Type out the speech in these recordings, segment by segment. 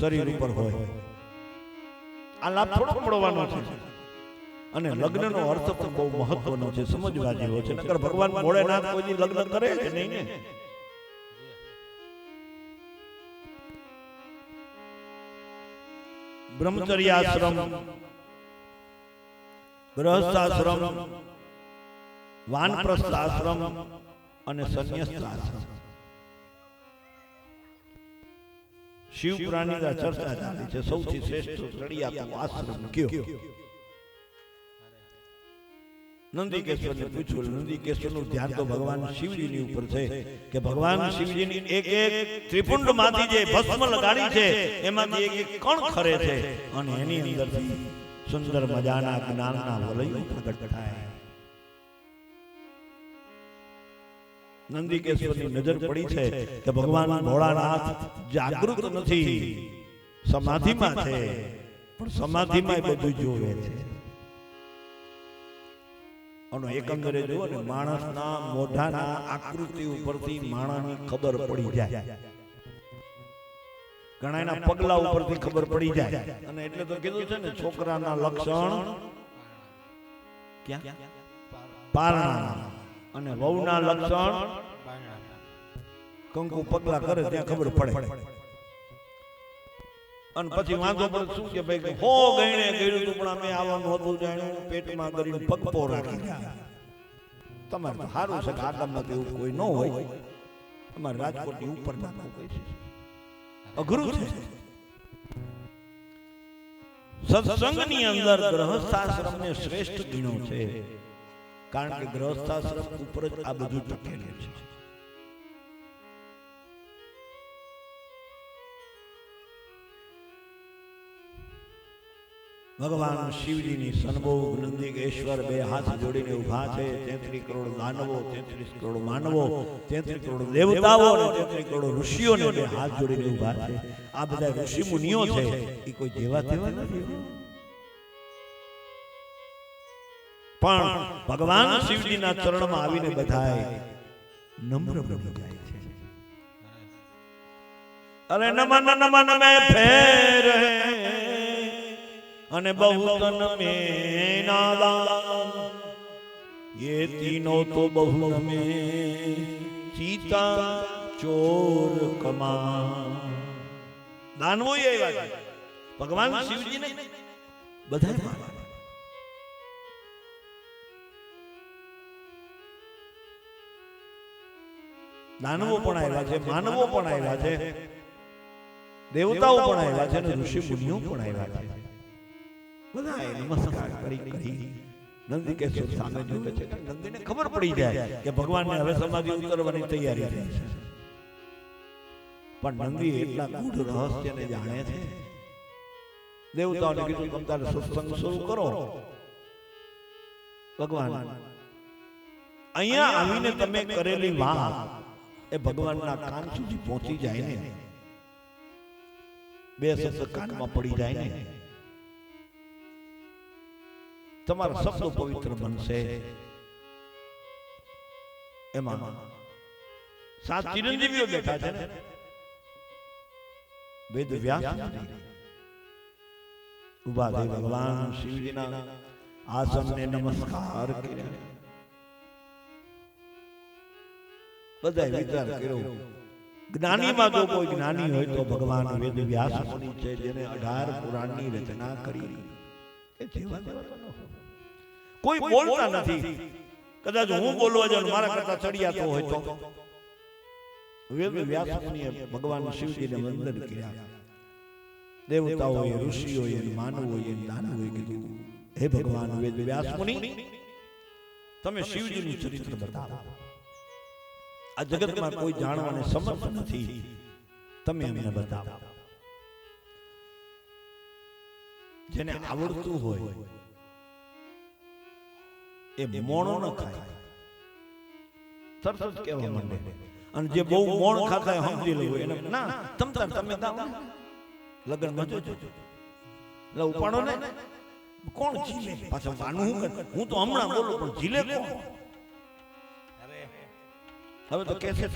શરીર ઉપર હોય. આ લાભ થોડો મળવાનો છે. અને લગ્નનો અર્થ પણ બહુ મહત્વનો છે. સમજવા જેવો છે. નકર ભગવાન ભોળેનાથ કોઈ લગ્ન કરે કે નહીં ને. બ્રહ્મચર્યાશ્રમ ગ્રહસ્થાશ્રમ વાનપ્રસ્થ આશ્રમ અને સંન્યસ્ત આશ્રમ શિવ પ્રાણીના ચર્ચા ચાલી છે. સૌથી શ્રેષ્ઠ ચડિયાતો આશ્રમ કયો? નંદીકેશ્વર ને પૂછ્યું નંદીકેશ્વરનું ધ્યાન તો ભગવાન શિવજીની ઉપર છે કે ભગવાન શિવજીની એક એક ત્રિપુંડમાંથી જે ભસ્મ લગાડી છે એમાંથી એક એક કણ ખરે છે. અને એની અંદરથી સુંદર મજાના જ્ઞાનના વલયો પ્રગટ થાય. નંદીકેશ્વરની નજર પડી છે કે ભગવાન ભોળાનાથ જાગૃત નથી. સમાધિમાં છે. પણ સમાધિમાં બધું જોવે છે. અને એકંદરે જુઓ ને માણસના મોઢાના આકૃતિ ઉપરથી માણસની ખબર પડી જાય. ઘણા એના પગલા ઉપરથી ખબર પડી જાય. અને એટલે તો કીધું છે ને છોકરાના લક્ષણ ક્યાં? પારણા અને વહુના લક્ષણ કંકુ પગલા કરે ત્યાં ખબર પડે. અને પછી વાંધો પણ શું કે ભાઈ હો ગઈને ગયું તું પણ અમે આવવાનું હતું જાણ્યું. પેટમાં કરીને પગપો રાખી તમારે તો સારું છે કે આ ગામમાં તો એવું કોઈ ન હોય. તમારે રાજકોટની ઉપર ના અઘરું છે. સત્સંગની અંદર ગ્રહસ્થાશ્રમને શ્રેષ્ઠ ગીણો છે. કારણ કે ગ્રહસ્થાશ્રમ ઉપર જ આ બધું ટકેલું છે. ભગવાન શિવજીની સન્મુખ નંદીકેશ્વર બે હાથ જોડીને ઊભા છે. તેત્રીસ કરોડ દાનવો, તેત્રીસ કરોડ માનવો, તેત્રીસ કરોડ દેવતાઓ અને તેત્રીસ કરોડ ઋષિઓને બે હાથ જોડીને ઊભા છે. આ બધા ઋષિ મુનિઓ છે. એ કોઈ જેવા તેવા નથી. પણ ભગવાન શિવજીના ચરણમાં આવીને બધાય નમ્ર બની જાય છે અરે નમન નમન મે ફેર અને બહુ તન મે નાદાન ये तीनों तो बहु में चीता ચોર કમા દાનવો એવા છે ભગવાન શિવજી ને બધા દાનવો પણ આવ્યા છે માનવો પણ આવ્યા છે. દેવતાઓ પણ આવ્યા છે અને ઋષિ મુનિઓ પણ આવ્યા છે. બધા નમસ્કાર કરી કરી. નંદિકેશ્વર સામે જોવે છે. નંદીને ખબર પડી જાય કે ભગવાનને હવે સમાધિ ઉતરવાની તૈયારી થઈ છે. પણ નંદી એટલા ગૂઢ રહસ્યને જાણે છે. દેવતાઓને કીધું તમે તારે સત્સંગ શરૂ કરો. ભગવાન. અહીંયા આવીને તમે કરેલી વાત એ ભગવાનના કાન સુધી પહોંચી જાય ને, બે શબ્દ કાનમાં પડી જાય ને, તમારા શબ્દો પવિત્ર બનશે. એમાં સાત ચિરંજીવીઓ બેઠા છે ને, વેદ વ્યાસ ઊભા થઈ ભગવાન શિવજીના આસનને નમસ્કાર કર્યા. બધાએ વિચાર કર્યો. જ્ઞાનીમાં જો કોઈ જ્ઞાની હોય તો ભગવાન વેદ વ્યાસ મુનિ છે જેને અઢાર પુરાણની રચના કરી. એ જેવા. કોઈ બોલતા નથી. કદાચ હું બોલવા જાઉં મારા કરતા ચડિયાતો હોય તો. વેદ વ્યાસ મુનિએ ભગવાન શિવજીને વંદન કર્યા. દેવતાઓએ ઋષિઓએ માનવોએ દાનવોએ કીધું. હે ભગવાન વેદ વ્યાસ મુનિ તમે શિવજીનું ચરિત્ર બતાવો. આ જગતમાં કોઈ જાણવાને સમર્થ નથી. તમે અમને બતાવો. જેને આવડતું હોય, એ મોણો ન ખાય. તરત જ માંડે. અને જે બહુ મોણ ખાતા હોય, સમજી લેવું એને ના, તમ તાર તમે ગાઓ લગનમાં જોજો. એટલે ઉપાડો ને. કોણ જીલે પાછા વાનું હું તો હમણાં બોલું, પણ જીલે કોણ? હવે તો કેસે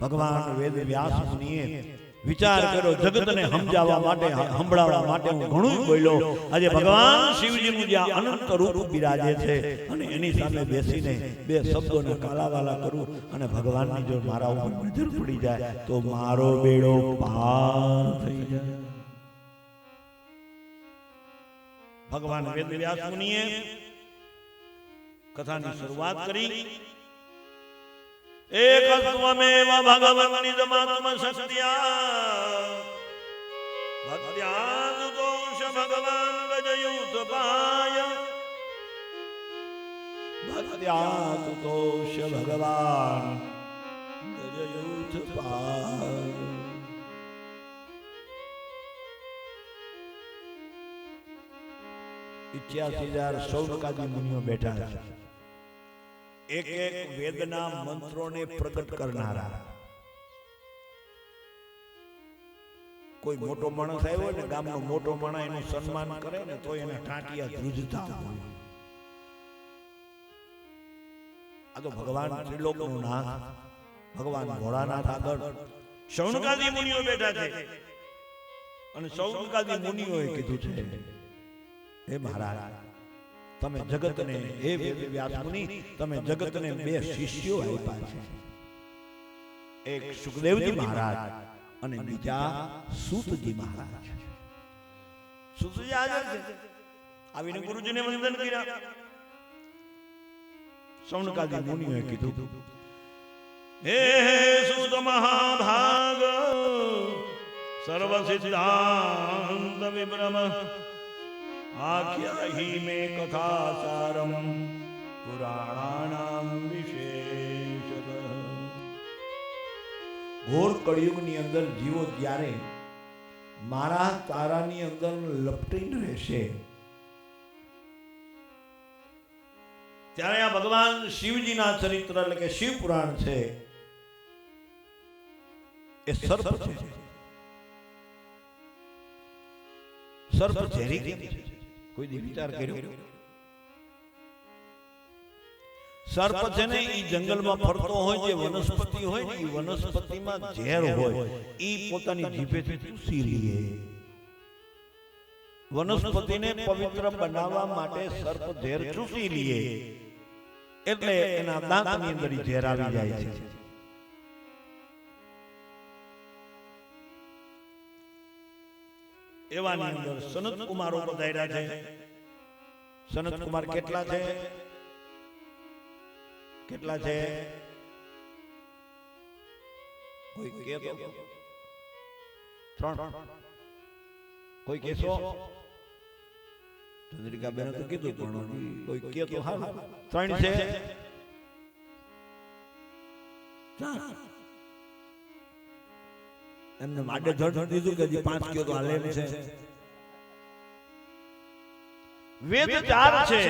ભગવાન વેદ વ્યાસ મુનિએ વિચાર કર્યો જગતને સમજાવવા માટે સંભળાવવા માટે હું ઘણું બોલ્યો. આજે ભગવાન શિવજીનું જે અનંત રૂપ બિરાજે છે. અને એની સામે બેસીને બે શબ્દોને કાલાવાલા કરું અને ભગવાનની જો મારા ઉપર નજર પડી જાય તો મારો બેડો પાર થઈ જાય. ભગવાન વેદ વ્યાસ મુનિએ કથાની શરૂઆત કરી. એક સ્વમેવ ભગવન નિજમાત્મ શક્ત્યા ભક્ત્યા દોષ ભગવાન ગજયુત પાય. ભક્ત્યા દોષ ભગવાન ઇઠ્યાસી હજાર સૌનકાદી મુનિઓ બેઠા છે. એક એક વેદના મંત્રોને પ્રગટ કરનારા. કોઈ મોટો માણસ આવ્યો ને ગામનો મોટો માણસ એનું સન્માન કરે ને તો એને ટાંટિયા ધ્રુજતા આ તો ભગવાન ત્રિલોકનો નાથ, ભગવાન ભોળાનાથ આગળ. સૌનકાદી મુનિઓ બેઠા છે. અને સૌનકાદી મુનિઓએ કીધું છે હે મહારાજ તમે જગતને હે વ્યાસમુનિ તમે જગતને બે શિષ્યો આપ્યા છે. એક સુખદેવજી મહારાજ અને બીજા સૂતજી મહારાજ. સૂતજી હાજર છે આવીને ગુરુજીને વંદન કર્યા. સૌનકાજી મુનિઓએ કીધું હે સૂત મહાભાગ સર્વ સિદ્ધાંત વિભ્રમ આખ્યાહી મે કથા સારમ પુરાણાનામ ઘોર કળિયુગની અંદર જીવો જ્યારે મારા તારાની અંદર લપટીને રહેશે. ત્યારે આ ભગવાન શિવજીના ચરિત્ર એટલે કે શિવ પુરાણ છે, એ સર્પ છે. સર્પ ઝેરી છે? કોઈ દી વિચાર કર્યો? સર્પ છે ને એ જંગલમાં ફરતો હોય જે વનસ્પતિ હોય ને ઈ વનસ્પતિમાં ઝેર હોય. એ પોતાની જીભેથી ચૂસી લે. વનસ્પતિને પવિત્ર બનાવવા માટે સર્પ ઝેર ચૂસી લે. એટલે એના દાંતની અંદર ઝેર આવી જાય છે. એવાની અંદર સનત કુમારો પધાર્યા છે. સનત કુમાર કેટલા છે? કેટલા છે? કોઈ કે ત્રણ. કોઈ કેસો ચંદ્રિકા બેન તો કીધું, પણ કોઈ કે તો હા ત્રણ છે. ચાર. એમને માડે ધડ દીધું કે હજી પાંચ કયો તો હાલે એમ છે. વેદ ચાર છે.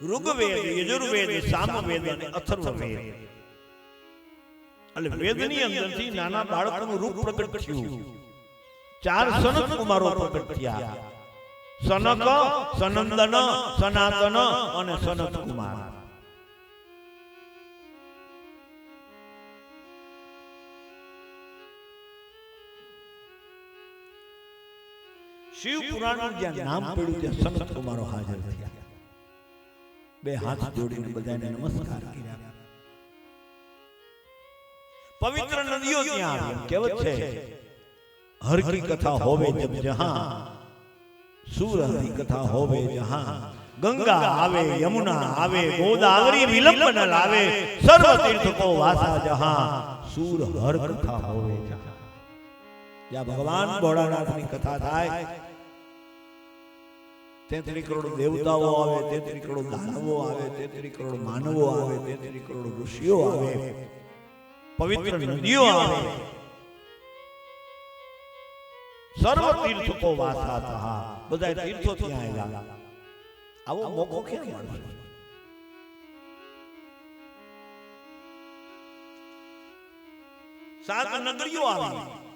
ઋગ્વેદ યજુર્વેદ સામવેદ અને અથર્વવેદ. એટલે વેદની અંદરથી નાના બાળકનું રૂપ પ્રગટ થયું. ચાર સનત કુમારો પ્રગટ થયા. સનક સનંદન સનાતન અને સનત કુમાર. શિવ પુરાણનું જ્યાં નામ પડ્યું ત્યાં સંત કુમારો હાજર થયા. બે હાથ જોડીને બધાને નમસ્કાર કર્યા. પવિત્ર નદીઓ ત્યાં આવી કહેવત છે, હર કી કથા હોવે જબ જહાં, સૂર હરી કથા હોવે જહાં. ગંગા આવે, યમુના આવે, ગોદાવરી વિલંબ ન લાવે, સર્વ તીર્થ વાસા જહાં. સૂર હર કથા હોવે જહાં. જ્યાં ભગવાન ભોળાનાથની કથા થાય તેત્રી કરોડ દેવતાઓ આવે તેત્રી કરોડ દાનવો આવે તેત્રી કરોડ માનવો આવે તેત્રી કરોડ ઋષિઓ આવે પવિત્ર નદીઓ આવે. સર્વ તીર્થ કો વાસા થા બધા તીર્થો ત્યાં આવ્યા આવો મોકો ક્યાં મળશે? સાત નગરીઓ આવી.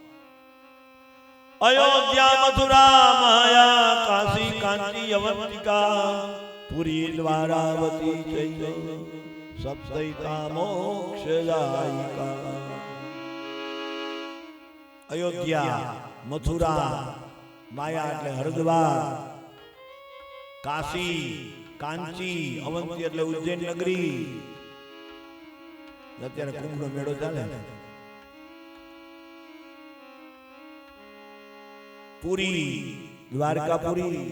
અયોધ્યા મથુરા માયા કાશી કાંચી અવંતિકા પુરી દ્વારાવતી ચૈવ મોક્ષ મોક્ષદાયિકા અયોધ્યા મથુરા માયા એટલે હરદ્વાર, કાશી કાંચી અવંતી એટલે ઉજ્જૈન નગરી. અત્યારે કુંભનો મેળો ચાલે પુરી દ્વારકાપુરી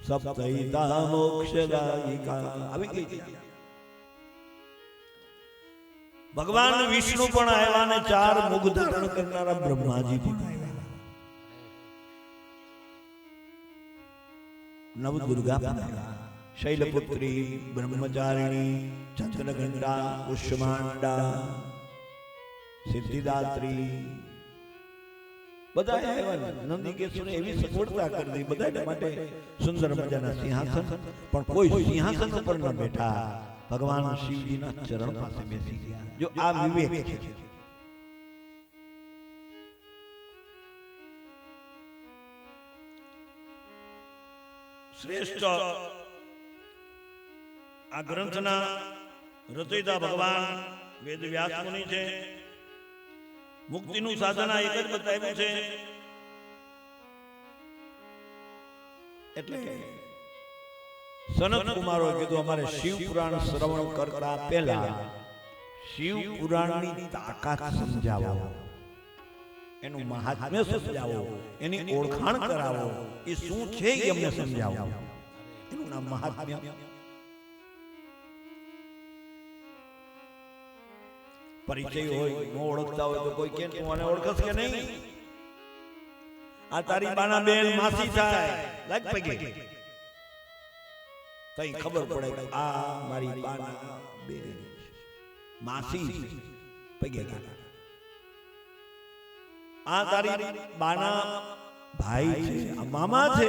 સપ્તૈતા મોક્ષદાયિકા આવી ગઈ છે. ભગવાન વિષ્ણુ પણ આવ્યા ને ચાર મુખ ધારણ કરનારા બ્રહ્માજી પણ આવ્યા નવદુર્ગા પણ આવ્યા શૈલપુત્રી બ્રહ્મચારિણી ચંદ્રઘંટા પુષ્યમાંડા સિદ્ધિદાત્રી બધા આવ્યા નંદિકેશ્વરે એવી સગવડતા કરી દીધી બધા માટે સુંદર મજાના સિંહાસન પણ કોઈ સિંહાસન ઉપર ન બેઠા. ભગવાન શિવજીના ચરણ પાસે બેસી ગયા. જો આ વિવેક છે. શ્રેષ્ઠ આ ગ્રંથના રચયિતા ભગવાન વેદ વ્યાસ મુનિ છે. મુક્તિનું સાધન આ એક જ બતાવ્યું છે. એટલે સનત કુમારો કીધું અમારે શિવ પુરાણ શ્રવણ કરતા પહેલા શિવ પુરાણની તાકાત સમજાવો. એનું મહાત્મ્ય સમજાવો. એની ઓળખાણ કરાવો. એ શું છે એ અમને સમજાવો. એનું નામ મહાત્મ્ય. પરિચય હોય ન ઓળખતા હોય તો કોઈ કે તું આને ઓળખસ કે નહીં? આ તારી બાના બેન માસી થાય. લાગ પગે? તઈ ખબર પડે આ મારી બાના બેન માસી. પગે આ તારી બાના ભાઈ છે આ મામા છે.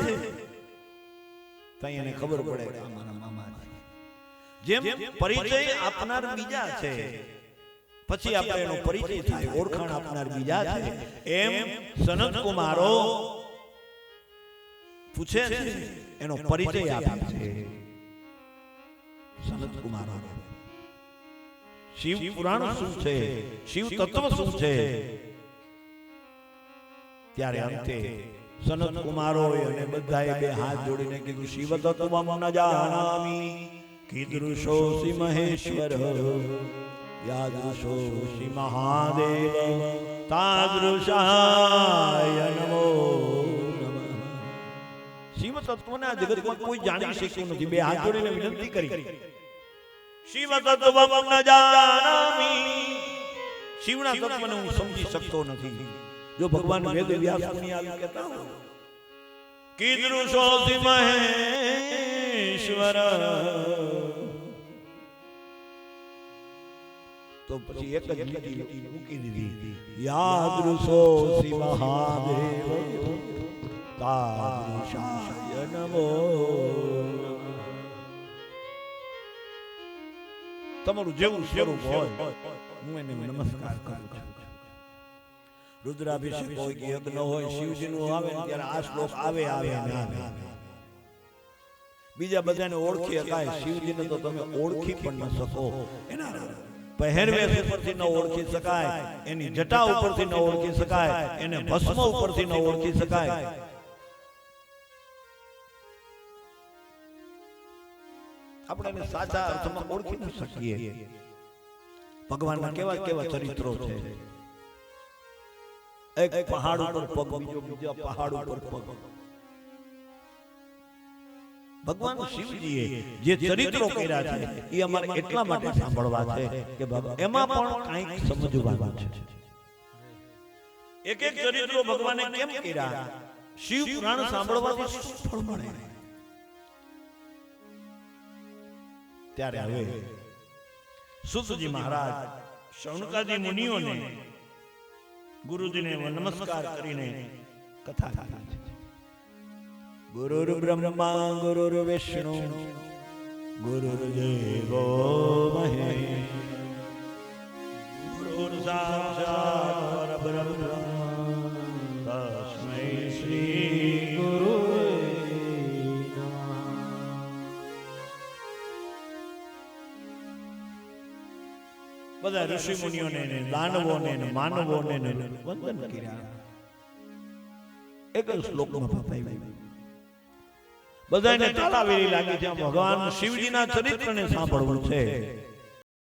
તઈ એને ખબર પડે આ મારા મામા છે. જેમ પરિચય આપનાર બીજા છે. પછી આપણે એનો પરિચય થાય. ઓળખાણ આપનાર બીજા છે. એમ સનત કુમારો પૂછે છે એનો પરિચય આપે છે. સનત કુમારો શિવ પુરાણ શું છે? શિવ તત્વ શું છે? ત્યારે અંતે સનત કુમારો અને બધાએ બે હાથ જોડીને કીધું શિવ તત્વમ ન જાનામી કીદૃશોસી મહેશ્વર. યાદૃશોસી મહાદેવ તાદૃશાય નમો શિવ તત્વના જગતમાં કોઈ જાણી શક્યું નથી બે હાથ જોડીને વિનંતી કરી શિવ તત્વમ ન જાનામી શિવના તત્વને હું સમજી શકતો નથી જો ભગવાન વેદ વ્યાસ મુનિ આવી કહેતા હોય કીદૃશોસી મહેશ્વર તો પછી એક જ લીટી મૂકી દીધી. યાદૃશોસી મહાદેવ. તાદૃશાય નમો તમારું જેવું સ્વરૂપ હોય હું એને નમસ્કાર કરું છું. રુદ્રાભિષેક હોય કે યજ્ઞ હોય શિવજીનું આવે ત્યારે આ શ્લોક આવે આવે ને આવે. બીજા બધાને ઓળખી શકાય શિવજીને તો તમે ઓળખી પણ ન શકો. એના પહેરવેશ ઉપરથી ન ઓળખી શકાય, એની જટા ઉપરથી ન ઓળખી શકાય, એને ભસ્મ ઉપરથી ન ઓળખી શકાય. આપણે એને સાચા અર્થમાં ઓળખી ન શકીએ. ભગવાનના કેવા કેવા ચરિત્રો છે. એક પહાડ ઉપર પગ, બીજો બીજા પહાડ ઉપર પગ. ભગવાન શિવજીએ જે ચરિત્રો કર્યા છે એ અમારે એટલા માટે સાંભળવા છે કે બાબા એમાં પણ કંઈક સમજવાનું છે. એક એક ચરિત્રો ભગવાને કેમ કર્યા? શિવ પુરાણ સાંભળવાથી શું ફળ મળે? ત્યારે હવે સુતજી મહારાજ શૌનકાજી મુનિઓને ગુરુજીને નમસ્કાર કરીને કથા ગુરુર બ્રહ્મા ગુરુર વિષ્ણુ ગુરુર દેવો મહેશ ગુરુર સાક્ષાત પરબ્રહ્મ તસ્મૈ શ્રી ગુરુ બધા ઋષિ મુનિઓને ને દાનવોને ને માનવોને ને વંદન કર્યા એક જ શ્લોકમાં પપાઈ બધાને તાલાવેરી લાગી છે. ભગવાન શિવજીના ચરિત્રને સાંભળવું છે.